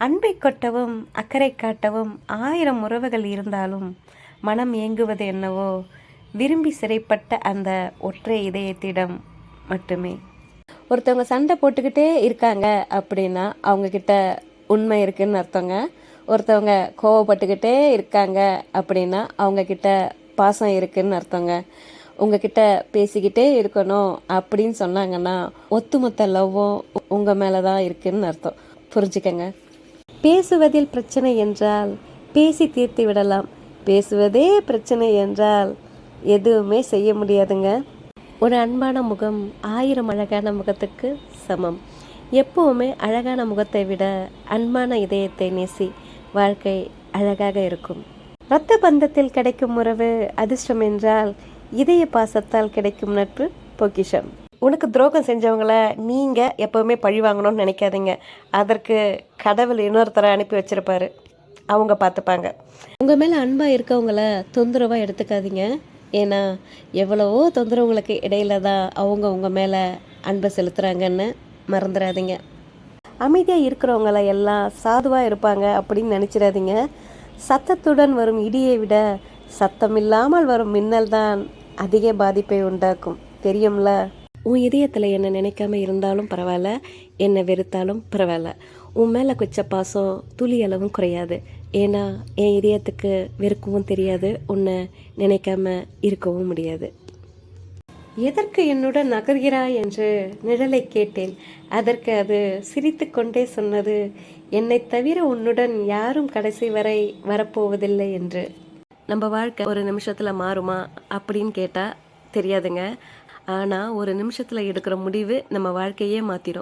அன்பை கொட்டவும் அக்கறை காட்டவும் ஆயிரம் உறவுகள் இருந்தாலும் மனம் ஏங்குவது என்னவோ விரும்பி சிறைப்பட்ட அந்த ஒற்றை இதயத்திடம் மட்டுமே. ஒருத்தவங்க சண்டை போட்டுக்கிட்டே இருக்காங்க அப்படின்னா அவங்கக்கிட்ட உண்மை இருக்குன்னு அர்த்தங்க. ஒருத்தவங்க கோவப்பட்டுக்கிட்டே இருக்காங்க அப்படின்னா அவங்கக்கிட்ட பாசம் இருக்குன்னு அர்த்தங்க. உங்ககிட்ட பேசிக்கிட்டே இருக்கணும் அப்படின்னு சொன்னாங்கன்னா ஒத்துமொத்த லவ்வும் உங்கள் மேலே தான் இருக்குன்னு அர்த்தம். புரிஞ்சுக்கங்க. பேசுவதில் பிரச்சனை என்றால் பேசி தீர்த்து விடலாம். பேசுவதே பிரச்சனை என்றால் எதுவுமே செய்ய முடியாதுங்க. ஒரு அன்பான முகம் ஆயிரம் அழகான முகத்துக்கு சமம். எப்பவுமே அழகான முகத்தை விட அன்பான இதயத்தை நேசி வாழ்க்கை அழகாக இருக்கும். இரத்த பந்தத்தில் கிடைக்கும் உறவு அதிர்ஷ்டம் என்றால் இதய பாசத்தால் கிடைக்கும் நட்பு பொக்கிஷம். உனக்கு துரோகம் செஞ்சவங்கள நீங்கள் எப்போவுமே பழி வாங்கணும்னு நினைக்காதீங்க. அதற்கு கடவுள் இன்னொருத்தரை அனுப்பி வச்சிருப்பாரு. அவங்க பார்த்துப்பாங்க. உங்கள் மேலே அன்பாக இருக்கவங்கள தொந்தரவாக எடுத்துக்காதீங்க. ஏன்னா எவ்வளவோ தொந்தரவுங்களுக்கு இடையில தான் அவங்க உங்கள் மேலே அன்பை செலுத்துகிறாங்கன்னு மறந்துடாதீங்க. அமைதியாக இருக்கிறவங்கள எல்லாம் சாதுவாக இருப்பாங்க அப்படின்னு நினச்சிடாதீங்க. சத்தத்துடன் வரும் இடியை விட சத்தமில்லாமல் வரும் மின்னல் தான் அதிக பாதிப்பை உண்டாக்கும். தெரியும்ல? உன் இதயத்தில் என்ன நினைக்காம இருந்தாலும் பரவாயில்ல என்னை வெறுத்தாலும் பரவாயில்ல. உன் மேலே குச்ச பாசம் துளி அளவும் குறையாது. ஏன்னா என் இதயத்துக்கு வெறுக்கவும் தெரியாது உன்னை நினைக்காம இருக்கவும் முடியாது. எதற்கு என்னுடன் நகர்கிறாய் என்று நிழலை கேட்டேன். அதற்கு அது சிரித்துக்கொண்டே சொன்னது என்னை தவிர உன்னுடன் யாரும் கடைசி வரை வரப்போவதில்லை என்று. நம்ம வாழ்க்கை ஒரு நிமிஷத்தில் மாறுமா அப்படின்னு கேட்டால் தெரியாதுங்க. ஆனால் ஒரு நிமிஷத்தில் எடுக்கிற முடிவு நம்ம வாழ்க்கையே மாற்றிடும்